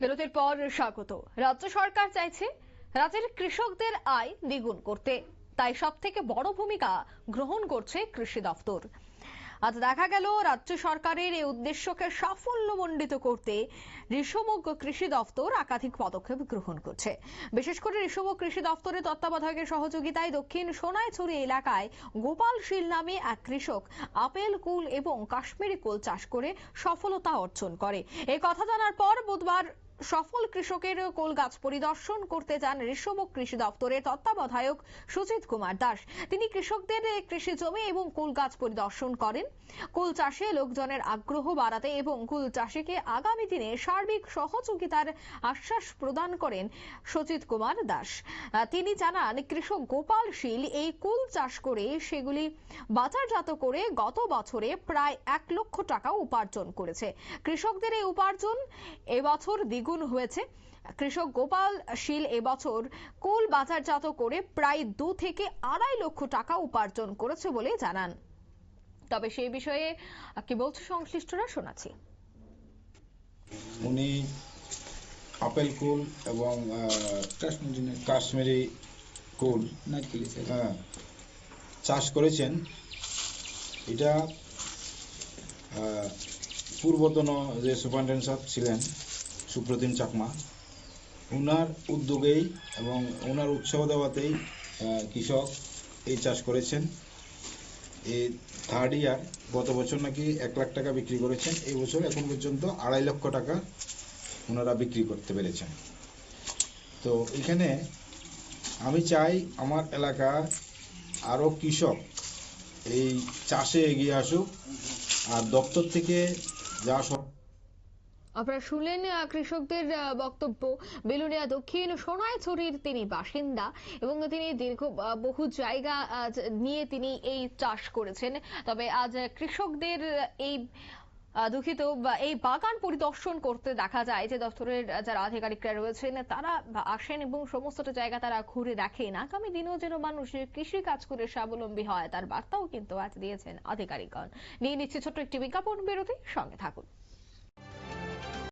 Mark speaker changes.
Speaker 1: বিরতির পর স্বাগত। রাজ্য সরকার চাইছে রাজ্যের কৃষকদের আয় দ্বিগুণ করতে। তাই সব থেকে বড় ভূমিকা গ্রহণ করছে কৃষি দপ্তর আজ দেখা গেল রাজ্য সরকারের এই উদ্দেশ্যকে সাফল্যমণ্ডিত করতে ঋষমুখ কৃষি দপ্তর একাধিক পদক্ষেপ গ্রহণ করছে। বিশেষ করে ঋষমুখ কৃষি দপ্তরের তত্ত্বাবধায়কের সহযোগিতায় দক্ষিণ সোনাইছড়ি এলাকায় গোপাল শীল নামে এক কৃষক আপেল, কুল এবং কাশ্মীরি কুল চাষ করে সফলতা অর্জন করে। এই কথা জানার পর বুধবার সফল কৃষকের কোল গাছ পরিদর্শন করতে যান ঋষমুখ কৃষি দপ্তরের তত্ত্বাবধায়ক সুজিত কুমার দাস। তিনি কৃষকদের কৃষি জমি এবং কুল গাছ পরিদর্শন করেন। কুল চাষে লোকজনের আগ্রহ বাড়াতে এবং কুল চাষিকে আগামী দিনে সার্বিক সহযোগিতার আশ্বাস প্রদান করেন সচিত কুমার দাস। তিনি জানান, কৃষক গোপাল শীল এই কুল চাষ করে সেগুলি বাজারজাত করে গত বছরে প্রায় এক লক্ষ টাকা উপার্জন করেছে। কৃষকদের এই উপার্জন এবছর দ্বিগুণ হয়েছে। কৃষক গোপাল শীল এবছর কুল বাজারজাত করে প্রায় দু থেকে আড়াই লক্ষ টাকা উপার্জন করেছে বলে জানান। তবে সেই বিষয়ে কি বলছে সংশ্লিষ্টরা শোনাচ্ছি।
Speaker 2: উনি আপেল কুল এবং
Speaker 3: কাশ্মীরি
Speaker 2: কুল হ্যাঁ, চাষ করেছেন। এটা পূর্বতন যে সুপারিনটেন্ডেন্ট সাহেব ছিলেন সুপ্রতিম চাকমা। ওনার উদ্যোগেই এবং ওনার উৎসাহ দেওয়াতেই কৃষক এই চাষ করেছেন। এই থার্ড ইয়ার গত বছর নাকি এক লাখ টাকা বিক্রি করেছেন। এই বছর এখন পর্যন্ত আড়াই লক্ষ টাকা ওনারা বিক্রি করতে পেরেছেন। তো এখানে আমি চাই আমার এলাকার আরও কৃষক এই চাষে এগিয়ে আসুক, আর দপ্তর থেকে যা সব
Speaker 1: আপনারা শুনলেন কৃষকদের বক্তব্য। বেলুনিয়া দক্ষিণ সোনাইছড়ির তিনি বাসিন্দা এবং তিনি দীর্ঘ বহু জায়গা নিয়ে তিনি এই চাষ করেছেন। তবে আজ কৃষকদের এই দুঃখিত এই বাগান পরিদর্শন করতে দেখা যায় যে দপ্তরের যারা আধিকারিকরা রয়েছেন, তারা আসেন এবং সমস্তটা জায়গা তারা ঘুরে দেখেন। আগামী দিনেও যেন মানুষ কৃষি কাজ করে স্বাবলম্বী হয়, তার বার্তাও কিন্তু আজ দিয়েছেন আধিকারিকগণ। নিয়ে নিচ্ছে ছোট্ট একটি বিজ্ঞাপন বিরতি, সঙ্গে থাকুন।